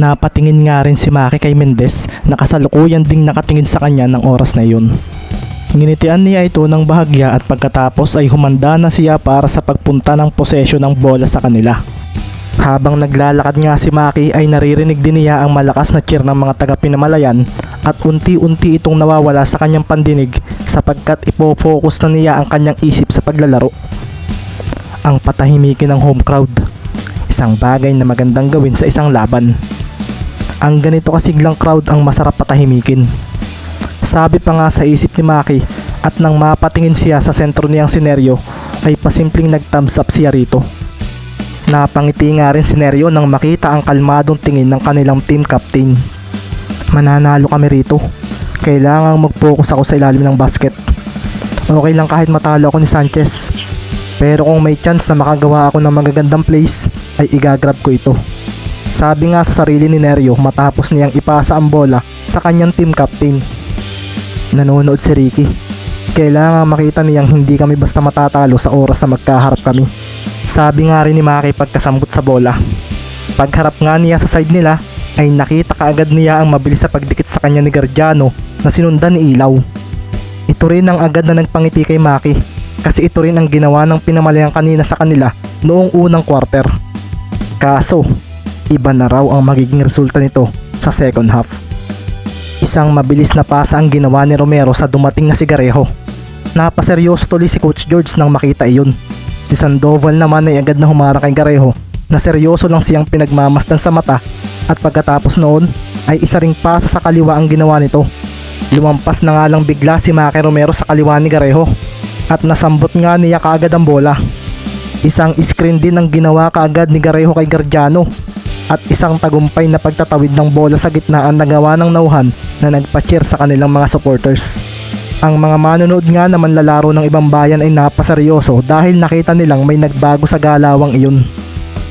Napatingin nga rin si Maki kay Mendez na kasalukuyan ding nakatingin sa kanya ng oras na yun. Nginitian niya ito ng bahagya at pagkatapos ay humanda na siya para sa pagpunta ng posesyon ng bola sa kanila. Habang naglalakad nga si Maki ay naririnig din niya ang malakas na cheer ng mga taga-pinamalayan at unti-unti itong nawawala sa kanyang pandinig sapagkat ipo-focus na niya ang kanyang isip sa paglalaro. Ang patahimikin ng home crowd. Isang bagay na magandang gawin sa isang laban. Ang ganito kasiglang crowd ang masarap patahimikin. Sabi pa nga sa isip ni Maki at nang mapatingin siya sa sentro niyang sineryo ay pasimpleng nag-thumbs up siya rito. Napangiti nga rin si Neryo nang makita ang kalmadong tingin ng kanilang team captain. Mananalo kami rito. Kailangang mag-focus ako sa ilalim ng basket. Okay lang kahit matalo ako ni Sanchez. Pero kung may chance na makagawa ako ng magagandang plays, ay igagrab ko ito. Sabi nga sa sarili ni Neryo matapos niyang ipasa ang bola sa kanyang team captain. Nanonood si Ricky. Kailangan makita niyang hindi kami basta matatalo sa oras na magkaharap kami. Sabi nga rin ni Maki pagkasambot sa bola. Pagharap nga niya sa side nila, ay nakita kaagad niya ang mabilis sa pagdikit sa kanya ni Gardiano na sinundan ni Ilaw. Ito rin ang agad na nagpangiti kay Maki kasi ito rin ang ginawa ng pinamalayang kanina sa kanila noong unang quarter. Kaso, iba na raw ang magiging resulta nito sa second half. Isang mabilis na pasa ang ginawa ni Romero sa dumating na si Garejo. Napaseryoso tuloy si Coach George nang makita iyon. Si Sandoval naman ay agad na humara kay Garejo na seryoso lang siyang pinagmamasdan sa mata at pagkatapos noon ay isa ring pasa sa kaliwa ang ginawa nito. Lumampas na nga lang bigla si Maki Romero sa kaliwa ni Garejo at nasambot nga niya kaagad ang bola. Isang screen din ang ginawa kaagad ni Garejo kay Gardiano at isang tagumpay na pagtatawid ng bola sa gitnaan na gawa ng nauhan na nagpa-cheer sa kanilang mga supporters. Ang mga manonood nga na manlalaro ng ibang bayan ay napaseryoso dahil nakita nilang may nagbago sa galawang iyon.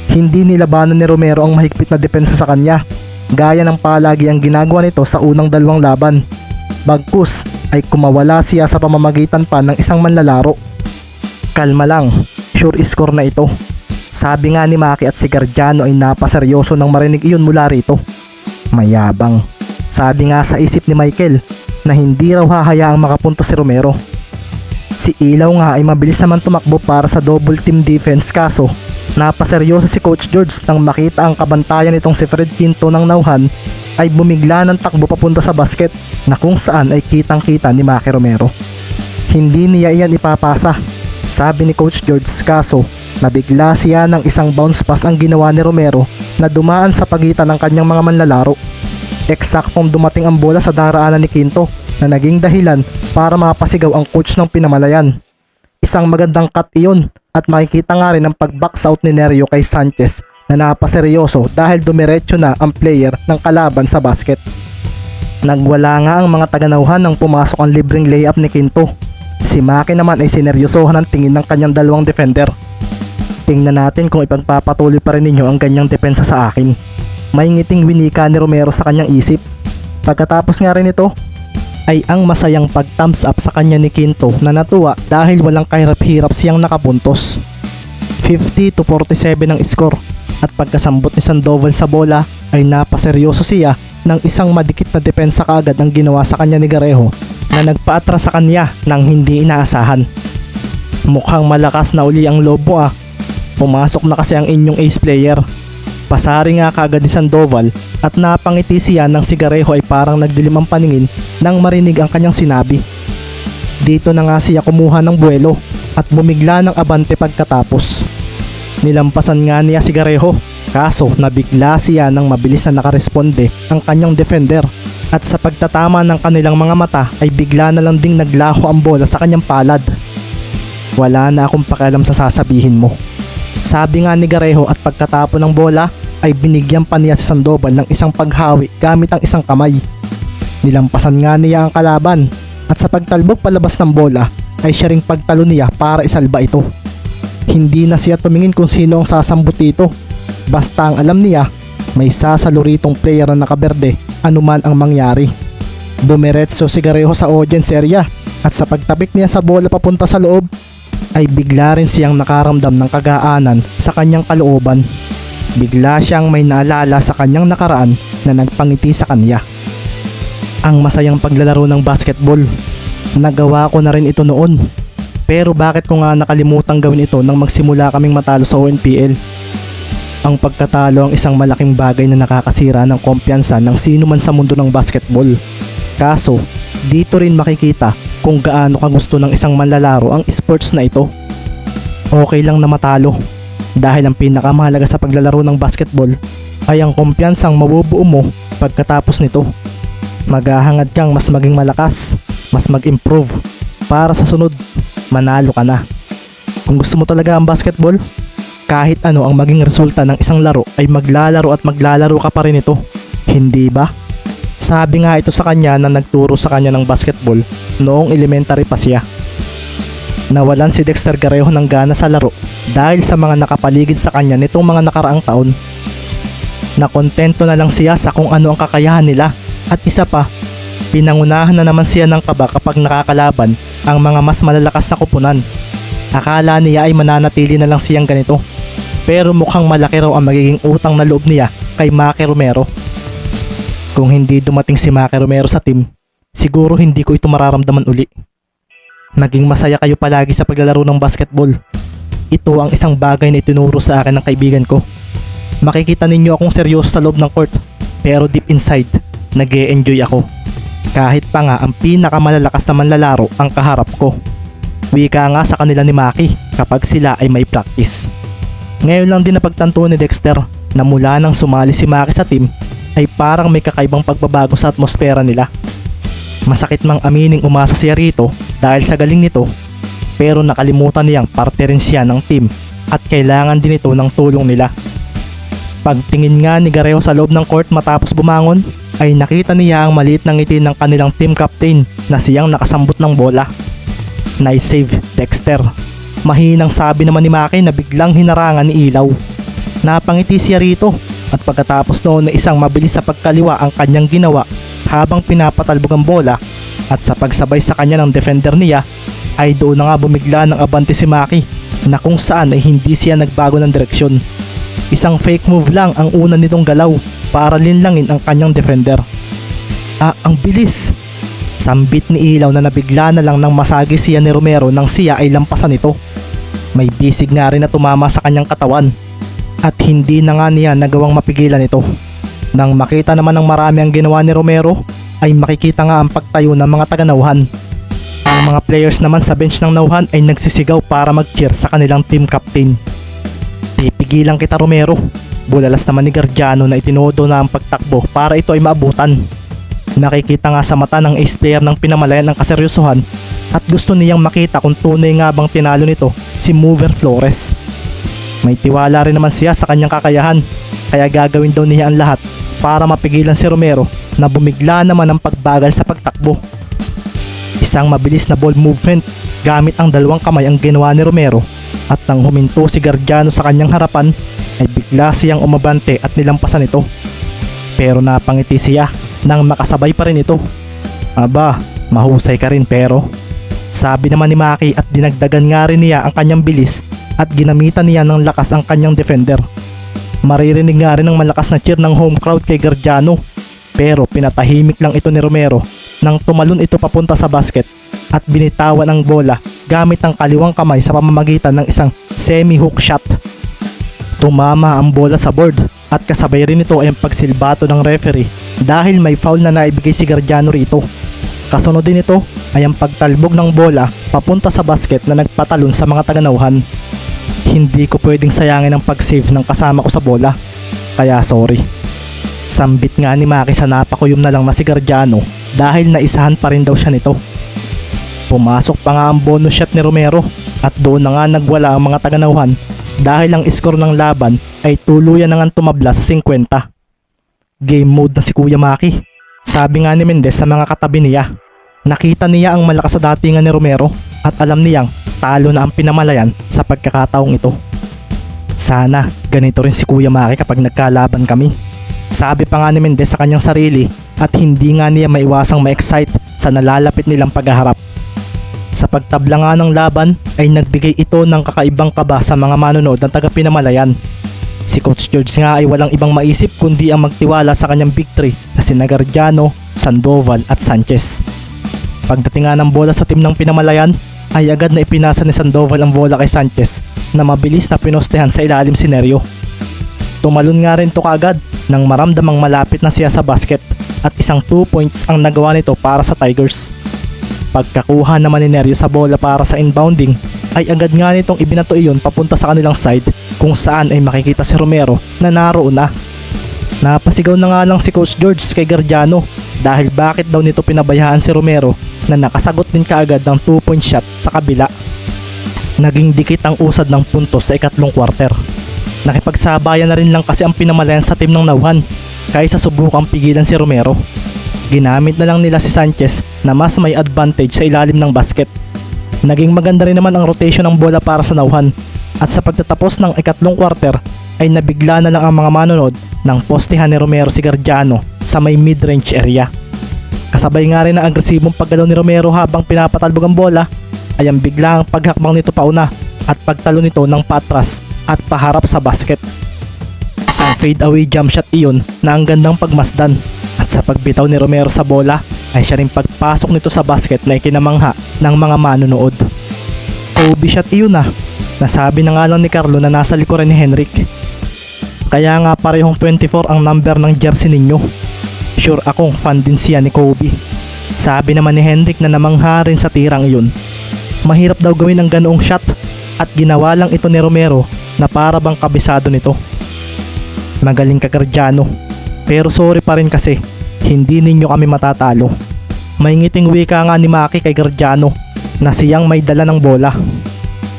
Hindi nilabanan ni Romero ang mahigpit na depensa sa kanya, gaya ng palagi ang ginagawa nito sa unang dalawang laban. Bagkus ay kumawala siya sa pamamagitan pa ng isang manlalaro. Kalma lang, sure score na ito. Sabi nga ni Maki at si Gardiano ay napaseryoso nang marinig iyon mula rito. Mayabang. Sabi nga sa isip ni Michael na hindi raw hahayaang makapunto si Romero. Si Ilaw nga ay mabilis naman tumakbo para sa double team defense kaso napaseryoso si Coach George nang makita ang kabantayan nitong si Fred Quinto ng Nauhan ay bumigla ng takbo papunta sa basket na kung saan ay kitang kita ni Maki Romero. Hindi niya iyan ipapasa, sabi ni Coach George kaso nabigla siya ng isang bounce pass ang ginawa ni Romero na dumaan sa pagitan ng kanyang mga manlalaro. Eksaktong dumating ang bola sa daraanan ni Quinto na naging dahilan para mapasigaw ang coach ng pinamalayan. Isang magandang cut iyon at makikita nga rin ang pag-box out ni Nereo kay Sanchez na napaseryoso dahil dumiretso na ang player ng kalaban sa basket. Nagwala nga ang mga taganauhan nang pumasok ang libreng layup ni Quinto. Si Maki naman ay sineryosohan ang tingin ng kanyang dalawang defender. Tingnan natin kung ipagpapatuloy pa rin ninyo ang ganyang depensa sa akin. May ngiting winika ni Romero sa kanyang isip. Pagkatapos nga rin ito, ay ang masayang pag-thumbs up sa kanya ni Quinto na natuwa dahil walang kahirap-hirap siyang nakapuntos. 50 to 47 ang score at pagkasambot ni Sandoval sa bola ay napaseryoso siya ng isang madikit na depensa kaagad ang ginawa sa kanya ni Garejo na nagpaatras sa kanya nang hindi inaasahan. Mukhang malakas na uli ang lobo ah. Pumasok na kasi ang inyong ace player. Pasari nga kagad ni Sandoval at napangiti siya ng sigareho ay parang nagdilim ang paningin nang marinig ang kanyang sinabi. Dito na nga siya kumuha ng buwelo at bumigla ng abante pagkatapos. Nilampasan nga niya si Garejo kaso nabigla siya nang mabilis na nakaresponde ang kanyang defender at sa pagtatama ng kanilang mga mata ay bigla na lang ding naglaho ang bola sa kanyang palad. Wala na akong pakialam sa sasabihin mo. Sabi nga ni Garejo at pagkatapo ng bola ay binigyan pa niya si Sandoval ng isang paghawi gamit ang isang kamay. Nilampasan nga niya ang kalaban at sa pagtalbog palabas ng bola ay siya ring pagtalo niya para isalba ito. Hindi na siya tumingin kung sino ang sasambot dito. Basta ang alam niya, may sasaluritong player na nakaberde anuman ang mangyari. Dumiretso si Garejo sa audience area at sa pagtabik niya sa bola papunta sa loob ay bigla rin siyang nakaramdam ng kagaanan sa kanyang kalooban. bigla siyang may naalala sa kanyang nakaraan na nagpangiti sa kanya. Ang masayang paglalaro ng basketball. Nagawa ko na rin ito noon. Pero bakit ko nga nakalimutan gawin ito nang magsimula kaming matalo sa ONPL? Ang pagkatalo ang isang malaking bagay na nakakasira ng kumpiyansa ng sino man sa mundo ng basketball. Kaso, dito rin makikita kung gaano ka gusto ng isang manlalaro ang sports na ito. Okay lang na matalo dahil ang pinakamahalaga sa paglalaro ng basketball ay ang kumpiyansang mabubuo mo pagkatapos nito. Maghahangad kang mas maging malakas, mas mag-improve para sa sunod, manalo ka na. Kung gusto mo talaga ang basketball, kahit ano ang maging resulta ng isang laro ay maglalaro at maglalaro ka pa rin ito. Hindi ba? Sabi nga ito sa kanya na nagturo sa kanya ng basketball noong elementary pa siya. Nawalan si Dexter Garejo ng gana sa laro dahil sa mga nakapaligid sa kanya nitong mga nakaraang taon. Nakontento na lang siya sa kung ano ang kakayahan nila at isa pa, pinangunahan na naman siya ng kaba kapag nakakalaban ang mga mas malalakas na kupunan. Akala niya ay mananatili na lang siyang ganito. Pero mukhang malaki raw ang magiging utang na loob niya kay Maki Romero. Kung hindi dumating si Maki Romero sa team, siguro hindi ko ito mararamdaman uli. Naging masaya kayo palagi sa paglalaro ng basketball. Ito ang isang bagay na itinuro sa akin ng kaibigan ko. Makikita ninyo akong seryoso sa loob ng court, pero deep inside, nag enjoy ako. Kahit pa nga ang pinakamalalakas na manlalaro ang kaharap ko. Wika nga sa kanila ni Maki kapag sila ay may practice. Ngayon lang din napagtanto ni Dexter na mula nang sumali si Maki sa team ay parang may kakaibang pagbabago sa atmosfera nila. Masakit mang amining umasa siya rito dahil sa galing nito pero nakalimutan niyang parte rin siya ng team at kailangan din ito ng tulong nila. Pagtingin nga ni Gareo sa loob ng court matapos bumangon ay nakita niya ang maliit na ngiti ng kanilang team captain na siyang nakasambot ng bola. Nice save, Dexter. Mahinang sabi naman ni Maki na biglang hinarangan ni Ilaw. Napangiti siya rito at pagkatapos noon na isang mabilis sa pagkaliwa ang kanyang ginawa habang pinapatalbog ang bola at sa pagsabay sa kanya ng defender niya ay doon na nga bumigla ng abante si Maki na kung saan ay hindi siya nagbago ng direksyon. Isang fake move lang ang una nitong galaw para linlangin ang kanyang defender. Ah, ang bilis! Sambit ni Ilaw na nabigla na lang ng masagi siya ni Romero nang siya ay lampasan ito. May bisig nga rin na tumama sa kanyang katawan at hindi na nga niya nagawang mapigilan ito. Nang makita naman ng marami ang ginawa ni Romero ay makikita nga ang pagtayo ng mga taga-nauhan. Ang mga players naman sa bench ng nauhan ay nagsisigaw para mag-cheer sa kanilang team captain. Pipigilan kita Romero. Bulalas naman ni Gardiano na itinudo na ang pagtakbo para ito ay maabutan. Nakikita nga sa mata ng ace player ng pinamalayan ang kaseryosohan at gusto niyang makita kung tunay nga bang tinalo nito si Mover Flores. May tiwala rin naman siya sa kanyang kakayahan kaya gagawin daw niya ang lahat para mapigilan si Romero na bumigla naman ang pagbagal sa pagtakbo. Isang mabilis na ball movement gamit ang dalawang kamay ang ginawa ni Romero at nang huminto si Gardiano sa kanyang harapan ay bigla siyang umabante at nilampasan ito. Pero napangiti siya nang makasabay pa rin ito. Aba, mahusay ka rin pero sabi naman ni Maki at dinagdagan nga rin niya ang kanyang bilis at ginamitan niya ng lakas ang kanyang defender. Maririnig nga rin ng malakas na cheer ng home crowd kay Gardiano pero pinatahimik lang ito ni Romero nang tumalon ito papunta sa basket at binitawan ang bola gamit ang kaliwang kamay sa pamamagitan ng isang semi-hook shot. Tumama ang bola sa board at kasabay rin ito ay ang pagsilbato ng referee dahil may foul na naibigay si Gardiano rito. Kasunod din ito ay ang pagtalbog ng bola papunta sa basket na nagpatalon sa mga taganauhan. Hindi ko pwedeng sayangin ang pag-save ng kasama ko sa bola. Kaya sorry. Sambit nga ni Maki sa napakuyom na lang na si Gardiano dahil naisahan pa rin daw siya nito. Pumasok pa nga ang bonus shot ni Romero at doon na nga nagwala ang mga taganauhan dahil ang score ng laban ay tuluyan na nga tumabla sa 50. Game mode na si Kuya Maki. Sabi nga ni Mendez sa mga katabi niya, nakita niya ang malakas sa datingan ni Romero at alam niyang talo na ang pinamalayan sa pagkakataong ito. Sana ganito rin si Kuya Maki kapag nagkalaban kami. Sabi pa nga ni Mendez sa kanyang sarili at hindi nga niya maiwasang ma-excite sa nalalapit nilang paghaharap. Sa pagtabla nga ng laban ay nagbigay ito ng kakaibang kaba sa mga manonood ng taga-pinamalayan. Si Coach George nga ay walang ibang maisip kundi ang magtiwala sa kanyang victory na sina Gardiano, Sandoval at Sanchez. Pagdating nga ng bola sa team ng pinamalayan, ay agad na ipinasa ni Sandoval ang bola kay Sanchez na mabilis na pinostehan sa ilalim si Neryo. Tumalon nga rin to kaagad nang maramdamang malapit na siya sa basket at isang 2 points ang nagawa nito para sa Tigers. Pagkakuha naman ni Neryo sa bola para sa inbounding ay agad nga nitong ibinato iyon papunta sa kanilang side kung saan ay makikita si Romero na naroon na. Napasigaw na nga lang si Coach George kay Gardiano dahil bakit daw nito pinabayaan si Romero na nakasagot din kaagad ng 2 point shot sa kabila. Naging dikit ang usad ng puntos sa ikatlong quarter. Nakipagsabayan na rin lang kasi ang pinamalayan sa team ng Nauhan kaysa subukang pigilan si Romero. Ginamit na lang nila si Sanchez na mas may advantage sa ilalim ng basket. Naging maganda rin naman ang rotation ng bola para sa Nauhan at sa pagtatapos ng ikatlong quarter ay nabigla na lang ang mga manonood ng postehan ni Romero si Gardiano sa may mid-range area. Kasabay nga rin ang agresibong paggalaw ni Romero habang pinapatalbog ang bola ay ang biglang paghakbang nito pauna at pagtalo nito ng patras at paharap sa basket. Isang fade away jump shot iyon na ang gandang pagmasdan at sa pagbitaw ni Romero sa bola ay siya rin pagpasok nito sa basket na ikinamangha ng mga manonood. Kobe shot iyon na. Nasabi na nga lang ni Carlo na nasa likuran ni Henrik. Kaya nga parehong 24 ang number ng jersey ninyo. Sure akong fan din siya ni Kobe. Sabi naman ni Henrik na namangha rin sa tirang iyon. Mahirap daw gawin ang ganoong shot at ginawa lang ito ni Romero na para bang kabisado nito. Magaling ka Gardiano. Pero sorry pa rin kasi, hindi ninyo kami matatalo. May ngiting wika nga ni Maki kay Gardiano na siyang may dala ng bola.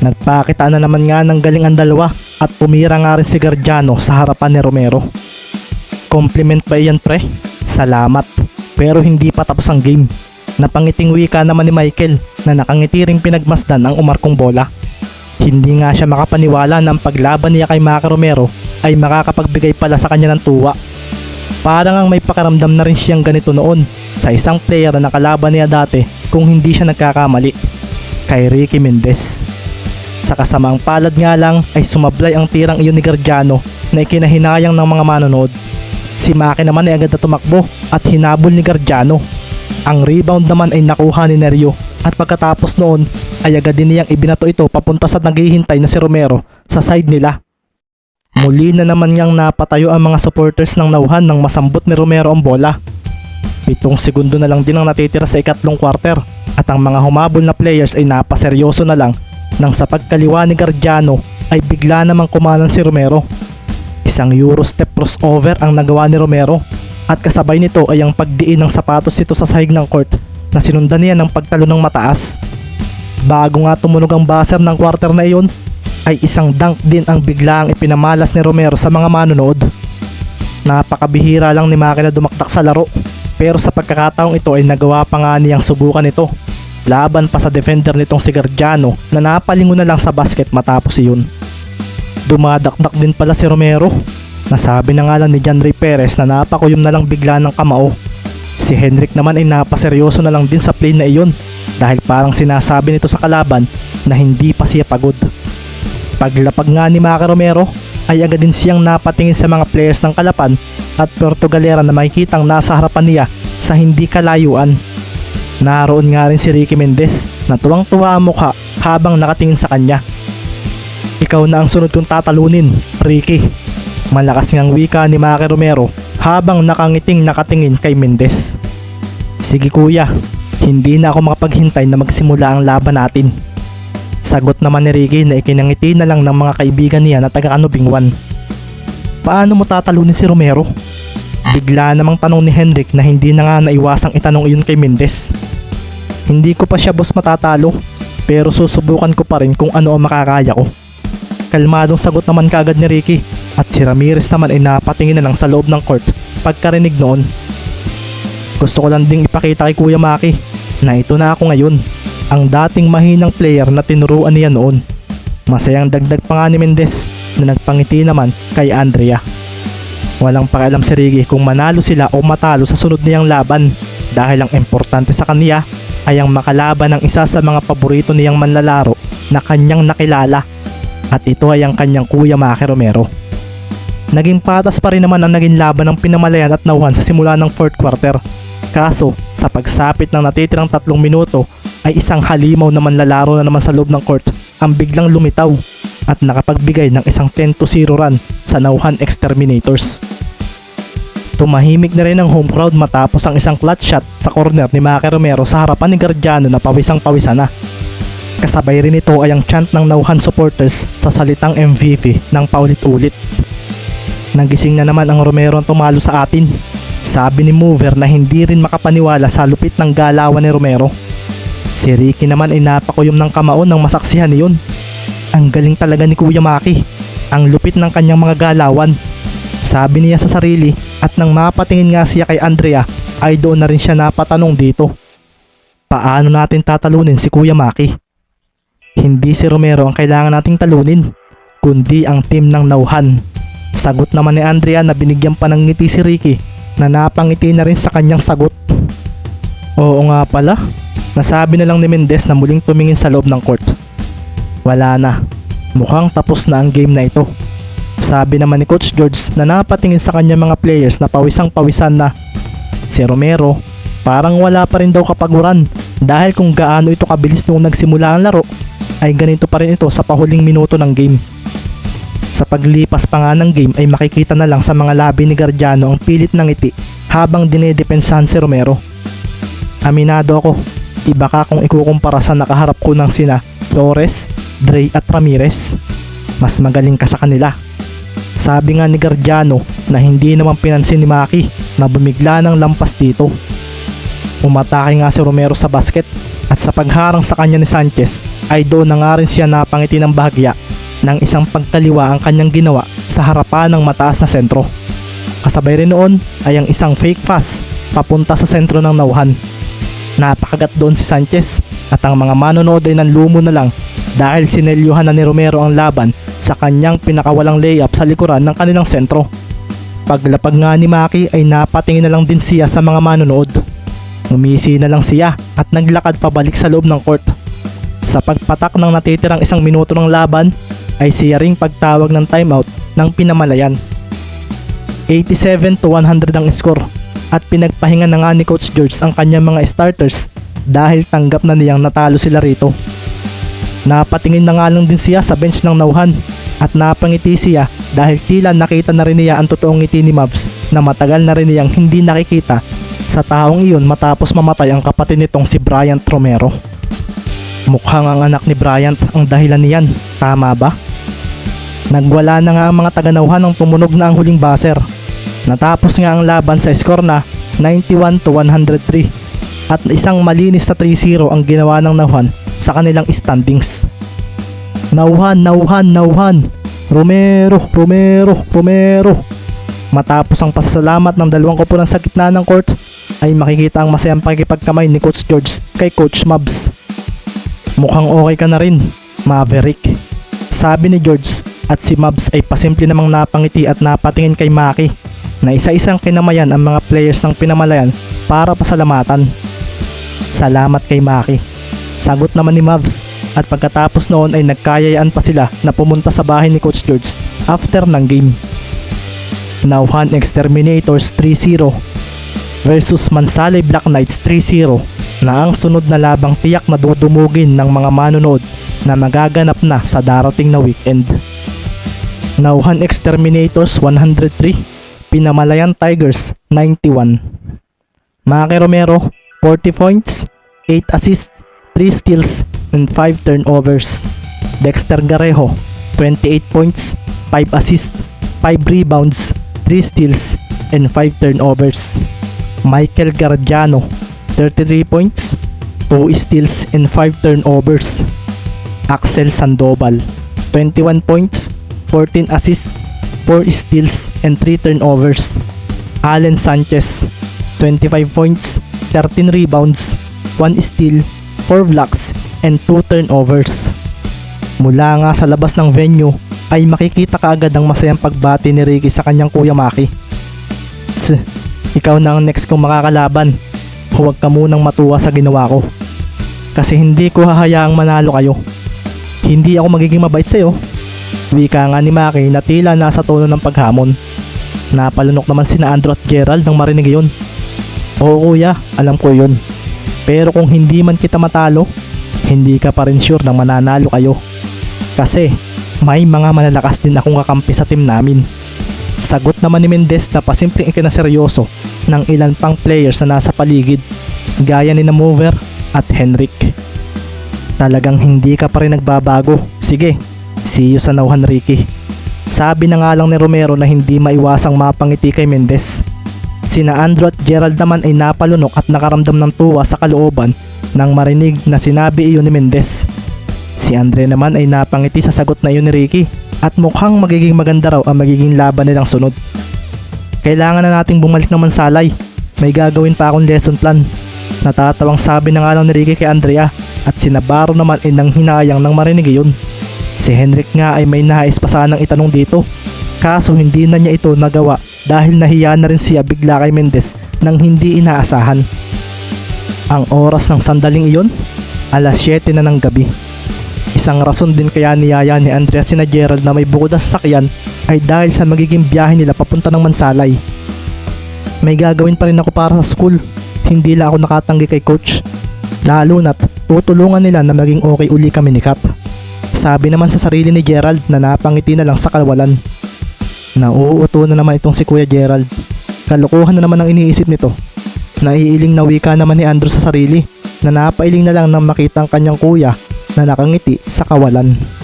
Nagpakita na naman nga ng galing ang dalawa at tumira nga rin si Gardiano sa harapan ni Romero. Compliment pa iyan pre? Salamat. Pero hindi pa tapos ang game. Napangiting wika naman ni Michael na nakangiti ring pinagmasdan ang umarkong bola. Hindi nga siya makapaniwala na ang paglaban niya kay Maki Romero ay makakapagbigay pala sa kanya ng tuwa. Parang ang may pakaramdam na rin siyang ganito noon sa isang player na nakalaban niya dati kung hindi siya nagkakamali. Kay Ricky Mendez. Sa kasamaang palad nga lang ay sumablay ang tirang iyon ni Gardiano na ikinahinayang ng mga manonood. Si Maki naman ay agad na tumakbo at hinabol ni Gardiano. Ang rebound naman ay nakuha ni Neryo at pagkatapos noon ay agad din niyang ibinato ito papunta sa naghihintay na si Romero sa side nila. Muli na naman niyang napatayo ang mga supporters ng nauhan nang masambot ni Romero ang bola. Pitong segundo na lang din ang natitira sa ikatlong quarter at ang mga humabol na players ay napaseryoso na lang nang sa pagkaliwa ni Gardiano ay bigla namang kumanan si Romero. Isang Euro step crossover ang nagawa ni Romero at kasabay nito ay ang pagdiin ng sapatos nito sa sahig ng court na sinundan niya ng pagtalo ng mataas. Bago nga tumunog ang buzzer ng quarter na iyon ay isang dunk din ang biglaang ipinamalas ni Romero sa mga manonood. Napakabihira lang ni Maki na dumaktak sa laro pero sa pagkakataong ito ay nagawa pa nga niyang subukan ito laban pa sa defender nitong si Gardiano na napalingon na lang sa basket matapos iyon. Dumadakdak din pala si Romero. Nasabi na nga lang ni John Ray Perez na napakuyom na lang bigla ng kamao. Si Henrik naman ay napaseryoso na lang din sa play na iyon dahil parang sinasabi nito sa kalaban na hindi pa siya pagod. Paglapag nga ni Maki Romero ay agad din siyang napatingin sa mga players ng Kalapan at Puerto Galera na makikitang nasa harapan niya sa hindi kalayuan. Naroon nga rin si Ricky Mendez na tuwang-tuwa ang mukha habang nakatingin sa kanya. Ikaw na ang sunod kong tatalunin, Ricky. Malakas ngang wika ni Maki Romero habang nakangiting nakatingin kay Mendez. Sige kuya, hindi na ako makapaghintay na magsimula ang laban natin. Sagot naman ni Ricky na ikinangiti na lang ng mga kaibigan niya na taga Anubing 1. Paano mo tatalunin si Romero? Bigla namang tanong ni Henrik na hindi na nga naiwasang itanong iyon kay Mendez. Hindi ko pa siya boss matatalo, pero susubukan ko pa rin kung ano ang makakaya ko. Kalmadong sagot naman kaagad ni Ricky at si Ramirez naman ay napatingin na lang sa loob ng court pagkarinig noon. Gusto ko lang ding ipakita kay Kuya Maki na ito na ako ngayon, ang dating mahinang player na tinuruan niya noon. Masayang dagdag pa nga ni Mendez na nagpangiti naman kay Andrea. Walang pakialam si Ricky kung manalo sila o matalo sa sunod niyang laban dahil ang importante sa kanya ay ang makalaban ng isa sa mga paborito niyang manlalaro na kanyang nakilala at ito ay ang kanyang kuya Maki Romero. Naging patas pa rin naman ang naging laban ng pinamalayan at nauhan sa simula ng fourth quarter. Kaso, sa pagsapit ng natitirang tatlong minuto, ay isang halimaw naman lalaro na naman sa loob ng court ang biglang lumitaw at nakapagbigay ng isang 10 to 0 run sa Nauhan Exterminators. Tumahimik na rin ang home crowd matapos ang isang clutch shot sa corner ni Maki Romero sa harapan ni Gardiano na pawisang pawisa na. Kasabay rin ito ay ang chant ng Nauhan supporters sa salitang MVP ng paulit-ulit. Nagising na naman ang Romero ang tumalo sa atin. Sabi ni Mover na hindi rin makapaniwala sa lupit ng galawan ni Romero. Si Ricky naman ay napakuyom ng kamaon ng masaksihan niyon. Ang galing talaga ni Kuya Maki. Ang lupit ng kanyang mga galawan. Sabi niya sa sarili at nang mapatingin nga siya kay Andrea ay doon na rin siya napatanong dito. Paano natin tatalunin si Kuya Maki? Hindi si Romero ang kailangan nating talunin, kundi ang team ng Nauhan. Sagot naman ni Andrea na binigyan pa ng ngiti si Ricky na napangiti na rin sa kanyang sagot. Oo nga pala, nasabi na lang ni Mendez na muling tumingin sa loob ng court. Wala na, mukhang tapos na ang game na ito. Sabi naman ni Coach George na napatingin sa kanya mga players na pawisang pawisan na. Si Romero, parang wala pa rin daw kapaguran dahil kung gaano ito kabilis nung nagsimula ang laro, ay ganito pa rin ito sa pahuling minuto ng game. Sa paglipas pa nga ng game ay makikita na lang sa mga labi ni Gardiano ang pilit ng ngiti habang dinedepensahan si Romero. Aminado ako, iba ka kung ikukumpara sa nakaharap ko ng sina Flores, Dre at Ramirez. Mas magaling ka sa kanila. Sabi nga ni Gardiano na hindi naman pinansin ni Maki na bumigla ng lampas dito. Umatake nga si Romero sa basket at sa pagharang sa kanya ni Sanchez ay doon na nga rin siya napangiti ng bahagya ng isang pagkaliwa ang kanyang ginawa sa harapan ng mataas na sentro. Kasabay rin noon ay ang isang fake pass papunta sa sentro ng nauhan. Napakagat doon si Sanchez at ang mga manonood ay nanlumo na lang dahil sinelyuhan na ni Romero ang laban sa kanyang pinakawalang layup sa likuran ng kanilang sentro. Paglapag nga ni Maki ay napatingin na lang din siya sa mga manonood. Umisi na lang siya at naglakad pabalik sa loob ng court. Sa pagpatak ng natitirang isang minuto ng laban ay siya ring pagtawag ng timeout ng pinamalayan. 87 to 100 ang score at pinagpahinga na nga ni Coach George ang kanyang mga starters dahil tanggap na niyang natalo sila rito. Napatingin na nga lang din siya sa bench ng nauhan at napangiti siya dahil tila nakita na rin niya ang totoong ngiti ni Mavs na matagal na rin niyang hindi nakikita sa taong iyon matapos mamatay ang kapatid nitong si Bryant Romero. Mukhang ang anak ni Bryant ang dahilan niyan, tama ba? Nagwala na nga ang mga taga-nauhan ng tumunog na ang huling baser. Natapos nga ang laban sa score na 91 to 103 at isang malinis na 3-0 ang ginawa ng Nauhan sa kanilang standings. Nauhan, Nauhan, Nauhan. Romero, Romero, Romero. Matapos ang pasasalamat ng dalawang koponan sa gitna ng court, ay makikita ang masayang pakikipagkamay ni Coach George kay Coach Mabs. Mukhang okay ka na rin, Maverick. Sabi ni George at si Mabs ay pasimple namang napangiti at napatingin kay Maki na isa-isang kinamayan ang mga players ng pinamalayan para pasalamatan. Salamat kay Maki. Sagot naman ni Mavs at pagkatapos noon ay nagkayayaan pa sila na pumunta sa bahay ni Coach George after ng game. Nauhan Exterminators 3-0 versus Mansale Black Knights 3-0 na ang sunod na labang tiyak na dudumugin ng mga manonood na magaganap na sa darating na weekend. Nauhan Exterminators 103, Pinamalayan Tigers 91. Maki Romero 40 points, 8 assists, 3 steals, and 5 turnovers. Dexter Garejo 28 points, 5 assists, 5 rebounds, 3 steals, and 5 turnovers. Michael Gardiano 33 points, 2 steals, and 5 turnovers. Axel Sandoval 21 points, 14 assists, 4 steals, and 3 turnovers. Allen Sanchez 25 points, 13 rebounds, 1 steal, 4 blocks, and 2 turnovers. Mula nga sa labas ng venue ay makikita kaagad ang masayang pagbati ni Ricky sa kanyang kuya Maki. Tss, ikaw na ang next kong makakalaban. Huwag ka munang matuwa sa ginawa ko. Kasi hindi ko hahayaang manalo kayo. Hindi ako magiging mabait sa'yo. Wika nga ni Maki na tila nasa tono ng paghamon. Napalunok naman sina Andrew at Gerald nang marinig yun. Oo kuya, alam ko yun. Pero kung hindi man kita matalo, hindi ka pa rin sure na mananalo kayo. Kasi may mga malalakas din akong kakampi sa team namin. Sagot naman ni Mendez na pasimpleng ikinaseryoso ng ilan pang players na nasa paligid gaya ni na Mover at Henrik. Talagang hindi ka pa rin nagbabago. Sige, see you sa nauhan Ricky. Sabi na nga lang ni Romero na hindi maiwasang mapangiti kay Mendez. Sina Andrew at Gerald naman ay napalunok at nakaramdam ng tuwa sa kalooban nang marinig na sinabi iyon ni Mendez. Si Andre naman ay napangiti sa sagot na iyon ni Ricky at mukhang magiging maganda raw ang magiging laban nilang sunod. Kailangan na nating bumalik ng Mansalay. May gagawin pa akong lesson plan. Natatawang sabi na nga lang ni Ricky kay Andrea at si Navarro naman ay nang hinayang nang marinig iyon. Si Henrik nga ay may nais pa sanang itanong dito. Kaso hindi na niya ito nagawa dahil nahiya na rin siya bigla kay Mendez nang hindi inaasahan. Ang oras ng sandaling iyon, alas 7 na ng gabi. Isang rason din kaya niyaya ni Andrea sina Gerald na may bukod na sasakyan ay dahil sa magiging biyahe nila papunta ng Mansalay. May gagawin pa rin ako para sa school. Hindi lang ako nakatanggi kay coach. Lalo na't tutulungan nila na maging okay uli kami ni Kat. Sabi naman sa sarili ni Gerald na napangiti na lang sa kawalan. Nauuto na naman itong si Kuya Gerald. Kalokohan na naman ang iniisip nito. Naiiling na wika naman ni Andrew sa sarili na napailing na lang nang makita ang kanyang kuya na nakangiti sa kawalan.